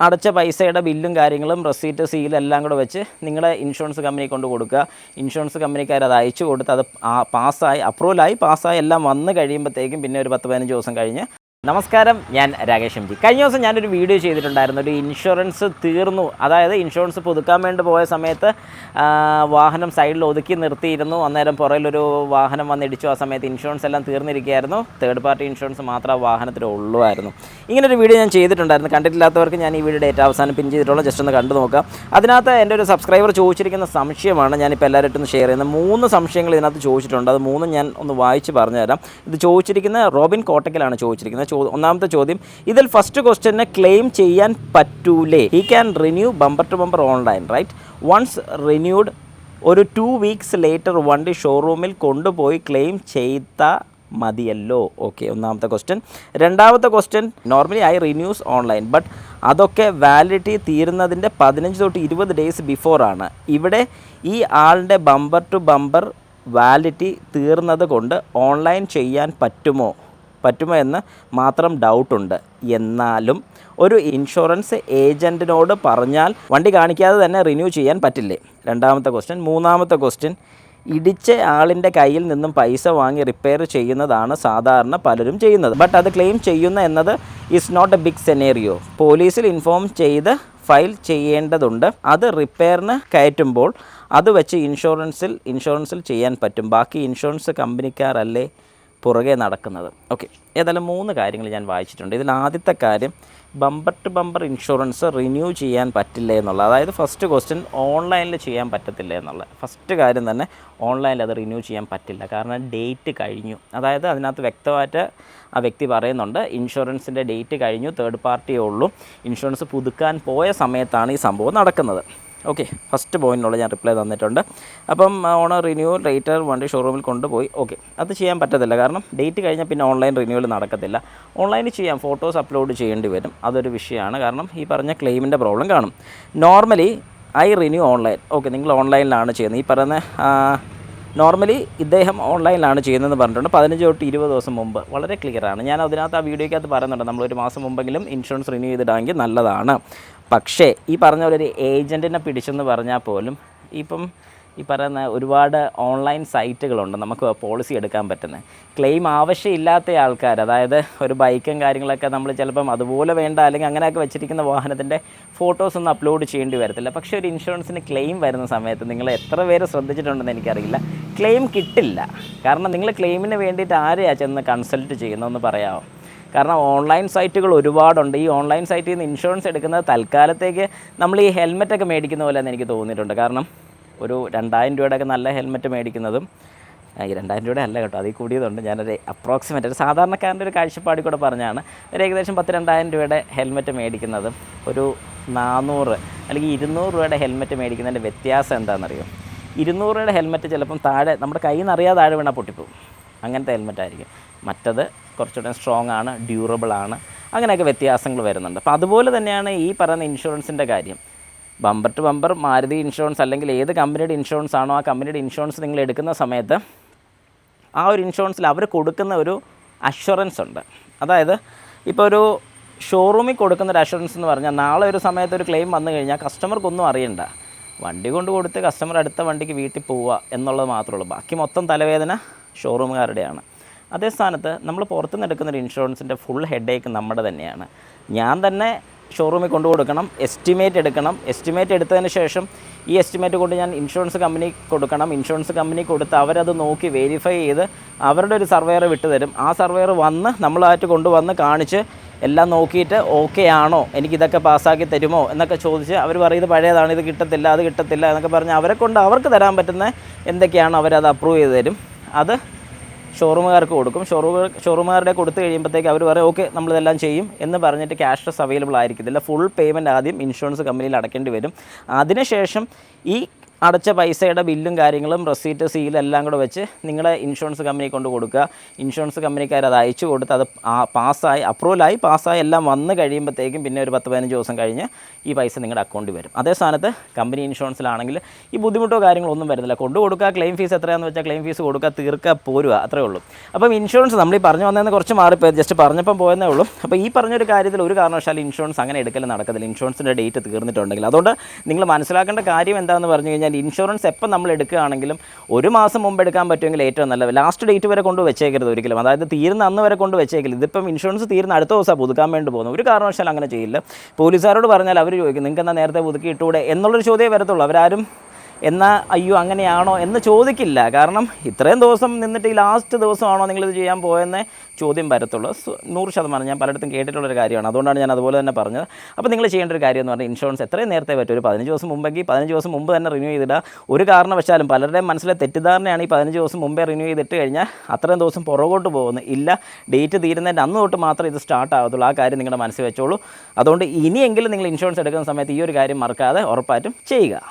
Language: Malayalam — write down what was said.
അടച്ച പൈസയുടെ ബില്ലും കാര്യങ്ങളും റെസീറ്റ് സീൽ എല്ലാം കൂടെ വെച്ച് നിങ്ങളുടെ ഇൻഷുറൻസ് കമ്പനി കൊണ്ട് കൊടുക്കുക. ഇൻഷുറൻസ് കമ്പനിക്കാർ അത് അയച്ചു കൊടുത്ത് അത് പാസ്സായി അപ്രൂവലായി പാസ്സായി എല്ലാം വന്ന് കഴിയുമ്പോഴത്തേക്കും പിന്നെ ഒരു പത്ത് പതിനഞ്ച് ദിവസം കഴിഞ്ഞ് നമസ്കാരം ഞാൻ രാകേഷ് എം ജി കഴിഞ്ഞ ദിവസം ഞാനൊരു വീഡിയോ ചെയ്തിട്ടുണ്ടായിരുന്നു. ഒരു ഇൻഷുറൻസ് തീർന്നു. അതായത് ഇൻഷുറൻസ് പുതുക്കാൻ വേണ്ടി പോയ സമയത്ത് വാഹനം സൈഡിൽ ഒതുക്കി നിർത്തിയിരുന്നു. അന്നേരം പുറയിലൊരു വാഹനം വന്നിടിച്ചു ആ സമയത്ത് ഇൻഷുറൻസ് എല്ലാം തീർന്നിരിക്കുകയായിരുന്നു. തേർഡ് പാർട്ടി ഇൻഷുറൻസ് മാത്രം ആ വാഹനത്തിൽ ഉള്ളുമായിരുന്നു ഇങ്ങനൊരു വീഡിയോ ഞാൻ ചെയ്തിട്ടുണ്ടായിരുന്നു. കണ്ടിട്ടില്ലാത്തവർക്ക് ഞാൻ ഈ വീഡിയോ ഡേറ്റ് അവസാനം പിൻ ചെയ്തിട്ടുള്ള ജസ്റ്റ് ഒന്ന് കണ്ടു നോക്കാം. അതിനകത്ത് എന്റെ ഒരു സബ്സ്ക്രൈബർ ചോദിച്ചിരിക്കുന്ന സംശയമാണ്. ഞാനിപ്പോൾ എല്ലാവരും ഷെയർ ചെയ്യുന്നത്. മൂന്ന് സംശയങ്ങൾ ഇതിനകത്ത് ചോദിച്ചിട്ടുണ്ട്. അത് മൂന്നും ഞാൻ ഒന്ന് വായിച്ച് പറഞ്ഞുതരാം. ഇത് ചോദിച്ചിരിക്കുന്ന റോബിൻ കോട്ടക്കലാണ് ചോദിച്ചിരിക്കുന്നത്. ചോ ഒന്നാമത്തെ ചോദ്യം ഇതിൽ ഫസ്റ്റ് ക്വസ്റ്റ്യനെ ക്ലെയിം ചെയ്യാൻ പറ്റൂലേ? He can renew bumper to bumper online right once renewed ഒരു ടു വീക്സ് ലേറ്റർ വണ്ടി ഷോറൂമിൽ കൊണ്ടുപോയി ക്ലെയിം ചെയ്ത മതിയല്ലോ. ഓക്കെ ഒന്നാമത്തെ ക്വസ്റ്റ്യൻ രണ്ടാമത്തെ question normally I renews online but അതൊക്കെ വാലിഡിറ്റി തീരുന്നതിന്റെ പതിനഞ്ച് തൊട്ട് ഇരുപത് ഡേയ്സ് ബിഫോർ ആണ്. ഇവിടെ ഈ ആളുടെ ബമ്പർ ടു ബമ്പർ വാലിഡിറ്റി തീർന്നത് കൊണ്ട് ഓൺലൈൻ ചെയ്യാൻ പറ്റുമോ? പറ്റുമോ എന്ന് മാത്രം ഡൗട്ടുണ്ട്. എന്നാലും ഒരു ഇൻഷുറൻസ് ഏജന്റിനോട് പറഞ്ഞാൽ വണ്ടി കാണിക്കാതെ തന്നെ റിന്യൂ ചെയ്യാൻ പറ്റില്ലേ? രണ്ടാമത്തെ ക്വസ്റ്റ്യൻ മൂന്നാമത്തെ ക്വസ്റ്റ്യൻ ഇടിച്ച ആളിന്റെ കയ്യിൽ നിന്നും പൈസ വാങ്ങി റിപ്പയർ ചെയ്യുന്നതാണ് സാധാരണ പലരും ചെയ്യുന്നത്. ബട്ട് അത് ക്ലെയിം ചെയ്യുന്ന എന്നത് is not a big scenario പോലീസിൽ ഇൻഫോം ചെയ്ത് ഫയൽ ചെയ്യേണ്ടതുണ്ട്. അത് റിപ്പയറിന് കയറ്റുമ്പോൾ അത് വെച്ച് ഇൻഷുറൻസിൽ ഇൻഷുറൻസിൽ ചെയ്യാൻ പറ്റും. ബാക്കി ഇൻഷുറൻസ് കമ്പനിക്കാരല്ലേ പുറകെ നടക്കുന്നത്. ഓക്കെ ഏതായാലും മൂന്ന് കാര്യങ്ങൾ ഞാൻ വായിച്ചിട്ടുണ്ട്. ഇതിൽ ആദ്യത്തെ കാര്യം bumper to bumper insurance renew ചെയ്യാൻ പറ്റില്ല എന്നുള്ള അതായത് ഫസ്റ്റ് ക്വസ്റ്റ്യൻ ഓൺലൈനിൽ ചെയ്യാൻ പറ്റത്തില്ല എന്നുള്ള. ഫസ്റ്റ് കാര്യം തന്നെ ഓൺലൈനിൽ അത് റിന്യൂ ചെയ്യാൻ പറ്റില്ല. കാരണം ഡേറ്റ് കഴിഞ്ഞു. അതായത് അതിനകത്ത് വ്യക്തമായിട്ട് ആ വ്യക്തി പറയുന്നുണ്ട് ഇൻഷുറൻസിന്റെ ഡേറ്റ് കഴിഞ്ഞു തേർഡ് പാർട്ടിയേ ഉള്ളൂ. ഇൻഷുറൻസ് പുതുക്കാൻ പോയ സമയത്താണ് ഈ സംഭവം നടക്കുന്നത്. ഓക്കെ ഫസ്റ്റ് പോയിന്റിനുള്ള ഞാൻ റിപ്ലൈ തന്നിട്ടുണ്ട്. അപ്പം ഓണർ റിന്യൂവൽ റേറ്റർ വണ്ടി ഷോറൂമിൽ കൊണ്ടുപോയി. ഓക്കെ അത് ചെയ്യാൻ പറ്റത്തില്ല. കാരണം ഡേറ്റ് കഴിഞ്ഞാൽ പിന്നെ ഓൺലൈൻ റിന്യൂവൽ നടക്കത്തില്ല. ഓൺലൈനിൽ ചെയ്യാം ഫോട്ടോസ് അപ്ലോഡ് ചെയ്യേണ്ടി വരും. അതൊരു വിഷയമാണ്. കാരണം ഈ പറഞ്ഞ ക്ലെയിമിന്റെ പ്രോബ്ലം കാണും. Normally I renew online okay നിങ്ങൾ ഓൺലൈനിലാണ് ചെയ്യുന്നത്. ഈ പറയുന്ന നോർമലി ഇദ്ദേഹം ഓൺലൈനിലാണ് ചെയ്യുന്നതെന്ന് പറഞ്ഞിട്ടുണ്ട്. പതിനഞ്ച് തൊട്ട് ഇരുപത് ദിവസം മുമ്പ്. വളരെ ക്ലിയറാണ് ഞാൻ അതിനകത്ത് ആ വീഡിയോയ്ക്കകത്ത് പറയുന്നുണ്ട്. നമ്മളൊരു മാസം മുമ്പെങ്കിലും ഇൻഷുറൻസ് റിന്യൂ ചെയ്തിടാമെങ്കിൽ നല്ലതാണ്. പക്ഷേ ഈ പറഞ്ഞ പോലെ ഒരു ഏജന്റിനെ പിടിച്ചെന്ന് പറഞ്ഞാൽ പോലും ഇപ്പം ഈ പറയുന്ന ഒരുപാട് ഓൺലൈൻ സൈറ്റുകളുണ്ട് നമുക്ക് പോളിസി എടുക്കാൻ പറ്റുന്നത്. ക്ലെയിം ആവശ്യമില്ലാത്ത ആൾക്കാർ അതായത് ഒരു ബൈക്കും കാര്യങ്ങളൊക്കെ നമ്മൾ ചിലപ്പം അതുപോലെ വേണ്ട അല്ലെങ്കിൽ അങ്ങനെയൊക്കെ വെച്ചിരിക്കുന്ന വാഹനത്തിന്റെ ഫോട്ടോസ് ഒന്നും അപ്ലോഡ് ചെയ്യേണ്ടി വരത്തില്ല. പക്ഷേ ഒരു ഇൻഷുറൻസിന് ക്ലെയിം വരുന്ന സമയത്ത് നിങ്ങൾ എത്ര പേര് ശ്രദ്ധിച്ചിട്ടുണ്ടെന്ന് എനിക്കറിയില്ല. ക്ലെയിം കിട്ടില്ല. കാരണം നിങ്ങൾ ക്ലെയിമിന് വേണ്ടിയിട്ട് ആരെയാണ് ചെന്ന് കൺസൾട്ട് ചെയ്യുന്നതെന്ന് പറയാമോ? കാരണം ഓൺലൈൻ സൈറ്റുകൾ ഒരുപാടുണ്ട്. ഈ ഓൺലൈൻ സൈറ്റിൽ നിന്ന് ഇൻഷുറൻസ് എടുക്കുന്നത് തൽക്കാലത്തേക്ക് നമ്മൾ ഈ ഹെൽമെറ്റൊക്കെ മേടിക്കുന്ന പോലെ എന്ന് എനിക്ക് തോന്നിയിട്ടുണ്ട്. കാരണം ഒരു രണ്ടായിരം രൂപയുടെയൊക്കെ നല്ല ഹെൽമെറ്റ് മേടിക്കുന്നതും ഈ രണ്ടായിരം രൂപയുടെ അല്ല കേട്ടോ അതിൽ കൂടിയതുണ്ട്. ഞാനൊരു അപ്രോക്സിമേറ്റ് ഒരു സാധാരണക്കാരന്റെ ഒരു കാഴ്ചപ്പാടി കൂടെ പറഞ്ഞാണ് ഒരു ഏകദേശം പത്ത് രണ്ടായിരം രൂപയുടെ ഹെൽമെറ്റ് മേടിക്കുന്നതും ഒരു നാനൂറ് അല്ലെങ്കിൽ ഇരുന്നൂറ് രൂപയുടെ ഹെൽമെറ്റ് മേടിക്കുന്നതിന്റെ വ്യത്യാസം എന്താണെന്നറിയോ? ഇരുന്നൂറ് രൂപയുടെ ഹെൽമെറ്റ് ചിലപ്പം താഴെ നമ്മുടെ കയ്യിൽ നിന്ന് അറിയാതെ താഴെ വീണാൽ പൊട്ടിപ്പോവും. അങ്ങനത്തെ ഹെൽമെറ്റ് ആയിരിക്കും മറ്റത് കുറച്ചുകൂടെ സ്ട്രോങ് ആണ് ഡ്യൂറബിൾ ആണ്. അങ്ങനെയൊക്കെ വ്യത്യാസങ്ങൾ വരുന്നുണ്ട്. അപ്പോൾ അതുപോലെ തന്നെയാണ് ഈ പറയുന്ന ഇൻഷുറൻസിന്റെ കാര്യം. Bumper to bumper Maruti insurance അല്ലെങ്കിൽ ഏത് കമ്പനിയുടെ ഇൻഷുറൻസ് ആണോ ആ കമ്പനിയുടെ ഇൻഷുറൻസ് നിങ്ങൾ എടുക്കുന്ന സമയത്ത് ആ ഒരു ഇൻഷുറൻസിൽ അവർ കൊടുക്കുന്ന ഒരു അഷുറൻസ് ഉണ്ട്. അതായത് ഇപ്പോൾ ഒരു ഷോറൂമിൽ കൊടുക്കുന്ന ഒരു അഷുറൻസ് എന്ന് പറഞ്ഞാൽ നാളെ ഒരു സമയത്ത് ഒരു ക്ലെയിം വന്നു കഴിഞ്ഞാൽ കസ്റ്റമർക്കൊന്നും അറിയണ്ട. വണ്ടി കൊണ്ട് കൊടുത്ത് കസ്റ്റമർ അടുത്ത വണ്ടിക്ക് വീട്ടിൽ പോവുക എന്നുള്ളത് മാത്രമേ ഉള്ളൂ. ബാക്കി മൊത്തം തലവേദന ഷോറൂമുകാരുടെയാണ് അതേ സ്ഥാനത്ത് നമ്മൾ പുറത്തുനിന്ന് എടുക്കുന്ന ഒരു ഇൻഷുറൻസിന്റെ ഫുൾ ഹെഡേക്ക് നമ്മുടെ തന്നെയാണ്. ഞാൻ തന്നെ ഷോറൂമിൽ കൊണ്ടു കൊടുക്കണം എസ്റ്റിമേറ്റ് എടുക്കണം. എസ്റ്റിമേറ്റ് എടുത്തതിന് ശേഷം ഈ എസ്റ്റിമേറ്റ് കൊണ്ട് ഞാൻ ഇൻഷുറൻസ് കമ്പനി കൊടുക്കണം. ഇൻഷുറൻസ് കമ്പനി കൊടുത്ത് അവരത് നോക്കി വെരിഫൈ ചെയ്ത് അവരുടെ ഒരു സർവേയർ വിട്ടുതരും. ആ സർവേയർ വന്ന് നമ്മളായിട്ട് കൊണ്ടുവന്ന് കാണിച്ച് എല്ലാം നോക്കിയിട്ട് ഓക്കെ ആണോ? എനിക്കിതൊക്കെ പാസ്സാക്കി തരുമോ? എന്നൊക്കെ ചോദിച്ച് അവർ പറയും ഇത് പഴയതാണ് ഇത് കിട്ടത്തില്ല അത് കിട്ടത്തില്ല എന്നൊക്കെ പറഞ്ഞ് അവരെ കൊണ്ട് അവർക്ക് തരാൻ പറ്റുന്ന എന്തൊക്കെയാണോ അവരത് അപ്രൂവ് ചെയ്ത് തരും. അത് ഷോറൂമുകാർക്ക് കൊടുക്കും. ഷോറൂം ഷോറൂമുകാരുടെ കൊടുത്തു കഴിയുമ്പോഴത്തേക്ക് അവർ പറയും ഓക്കെ നമ്മളിതെല്ലാം ചെയ്യും. എന്ന് പറഞ്ഞിട്ട് ക്യാഷ്ലെസ് അവൈലബിൾ ആയിരിക്കത്തില്ല. ഫുൾ പേയ്മെന്റ് ആദ്യം ഇൻഷുറൻസ് കമ്പനിയിൽ അടയ്ക്കേണ്ടി വരും. അതിനുശേഷം ഈ അടച്ച പൈസയുടെ ബില്ലും കാര്യങ്ങളും റെസീറ്റ് സീൽ എല്ലാം കൂടെ വെച്ച് നിങ്ങളുടെ ഇൻഷുറൻസ് കമ്പനി കൊണ്ട് കൊടുക്കുക. ഇൻഷുറൻസ് കമ്പനിക്കാർ അത് അയച്ചു കൊടുത്ത് അത് പാസ്സായി അപ്രൂവലായി പാസ്സായി എല്ലാം വന്ന് കഴിയുമ്പോഴത്തേക്കും പിന്നെ ഒരു പത്ത് പതിനഞ്ച് ദിവസം കഴിഞ്ഞ് ഈ പൈസ നിങ്ങളുടെ അക്കൗണ്ടിൽ വരും. അതേ സ്ഥാനത്ത് കമ്പനി ഇൻഷുറൻസിലാണെങ്കിൽ ഈ ബുദ്ധിമുട്ടോ കാര്യങ്ങളൊന്നും വരുന്നില്ല. കൊണ്ടു കൊടുക്കുക ക്ലെയിം ഫീസ് എത്രയാണെന്ന് വെച്ചാൽ ക്ലെയിം ഫീസ് കൊടുക്കുക തീർക്കുക പോരുക അത്രേ ഉള്ളൂ. അപ്പം ഇൻഷുറൻസ് നമ്മൾ ഈ പറഞ്ഞു വന്നതെന്ന് കുറച്ച് മാറിപ്പോയി ജസ്റ്റ് പറഞ്ഞപ്പം പോയെന്നേ ഉള്ളൂ. അപ്പോൾ ഈ പറഞ്ഞൊരു കാര്യത്തിൽ ഒരു കാരണവശാലും ഇൻഷുറൻസ് അങ്ങനെ എടുക്കൽ നടക്കത്തില്ല. ഇൻഷുറൻസിന്റെ ഡേറ്റ് തീർന്നിട്ടുണ്ടെങ്കിൽ. അതുകൊണ്ട് നിങ്ങൾ മനസ്സിലാക്കേണ്ട കാര്യം എന്താണെന്ന് പറഞ്ഞു കഴിഞ്ഞാൽ ഇൻഷുറൻസ് എപ്പം നമ്മൾ എടുക്കുകയാണെങ്കിലും ഒരു മാസം മുമ്പ് എടുക്കാൻ പറ്റുമെങ്കിൽ ഏറ്റവും നല്ലത്. ലാസ്റ്റ് ഡേറ്റ് വരെ കൊണ്ട് വെച്ചേക്കരുത് ഒരിക്കലും. അതായത് തീരുന്ന അന്ന് വരെ കൊണ്ട് വെച്ചേക്കില്ല ഇതിപ്പം ഇൻഷുറൻസ് തീരുന്ന അടുത്ത ദിവസം പുതുക്കാൻ വേണ്ടി പോകുന്നു. ഒരു കാരണവശാലും അങ്ങനെ ചെയ്യില്ല. പോലീസുകാരോട് പറഞ്ഞാൽ അവർ ചോദിക്കും നിങ്ങൾക്ക് എന്നാൽ നേരത്തെ പുതുക്കിയിട്ടൂടെ എന്നുള്ളൊരു ചോദ്യമേ വരത്തുള്ളൂ. അവരാരും എന്നാൽ അയ്യോ അങ്ങനെയാണോ? എന്ന് ചോദിക്കില്ല. കാരണം ഇത്രയും ദിവസം നിന്നിട്ട് ഈ ലാസ്റ്റ് ദിവസമാണോ നിങ്ങളിത് ചെയ്യാൻ പോയെന്ന് ചോദ്യം വരത്തുള്ളൂ. നൂറ് ശതമാനം ഞാൻ പലയിടത്തും കേട്ടിട്ടുള്ളൊരു കാര്യമാണ്. അതുകൊണ്ടാണ് ഞാൻ അതുപോലെ തന്നെ പറഞ്ഞത്. അപ്പോൾ നിങ്ങൾ ചെയ്യേണ്ട ഒരു കാര്യം എന്ന് പറഞ്ഞാൽ ഇൻഷുറൻസ് എത്രയും നേരത്തെ പറ്റും. ഒരു പതിനഞ്ച് ദിവസം മുമ്പെങ്കിൽ പതിനഞ്ച് ദിവസം മുമ്പ് തന്നെ റിന്യൂ ചെയ്തിടുക ഒരു കാരണവശാലും പലരുടെയും മനസ്സിലെ തെറ്റിദ്ധാരണയാണ് ഈ പതിനഞ്ച് ദിവസം മുമ്പേ റിന്യൂ ചെയ്തിട്ട് കഴിഞ്ഞാൽ അത്രയും ദിവസം പുറകോട്ട് പോകുന്നു. ഇല്ല ഡേറ്റ് തീരുന്നതിന്റെ അന്ന് തൊട്ട് മാത്രമേ ഇത് സ്റ്റാർട്ട് ആകത്തുള്ളൂ. ആ കാര്യം നിങ്ങളുടെ മനസ്സിൽ വെച്ചോളൂ. അതുകൊണ്ട് ഇനിയെങ്കിലും നിങ്ങൾ ഇൻഷുറൻസ് എടുക്കുന്ന സമയത്ത് ഈ ഒരു കാര്യം മറക്കാതെ ഉറപ്പായിട്ടും ചെയ്യുക.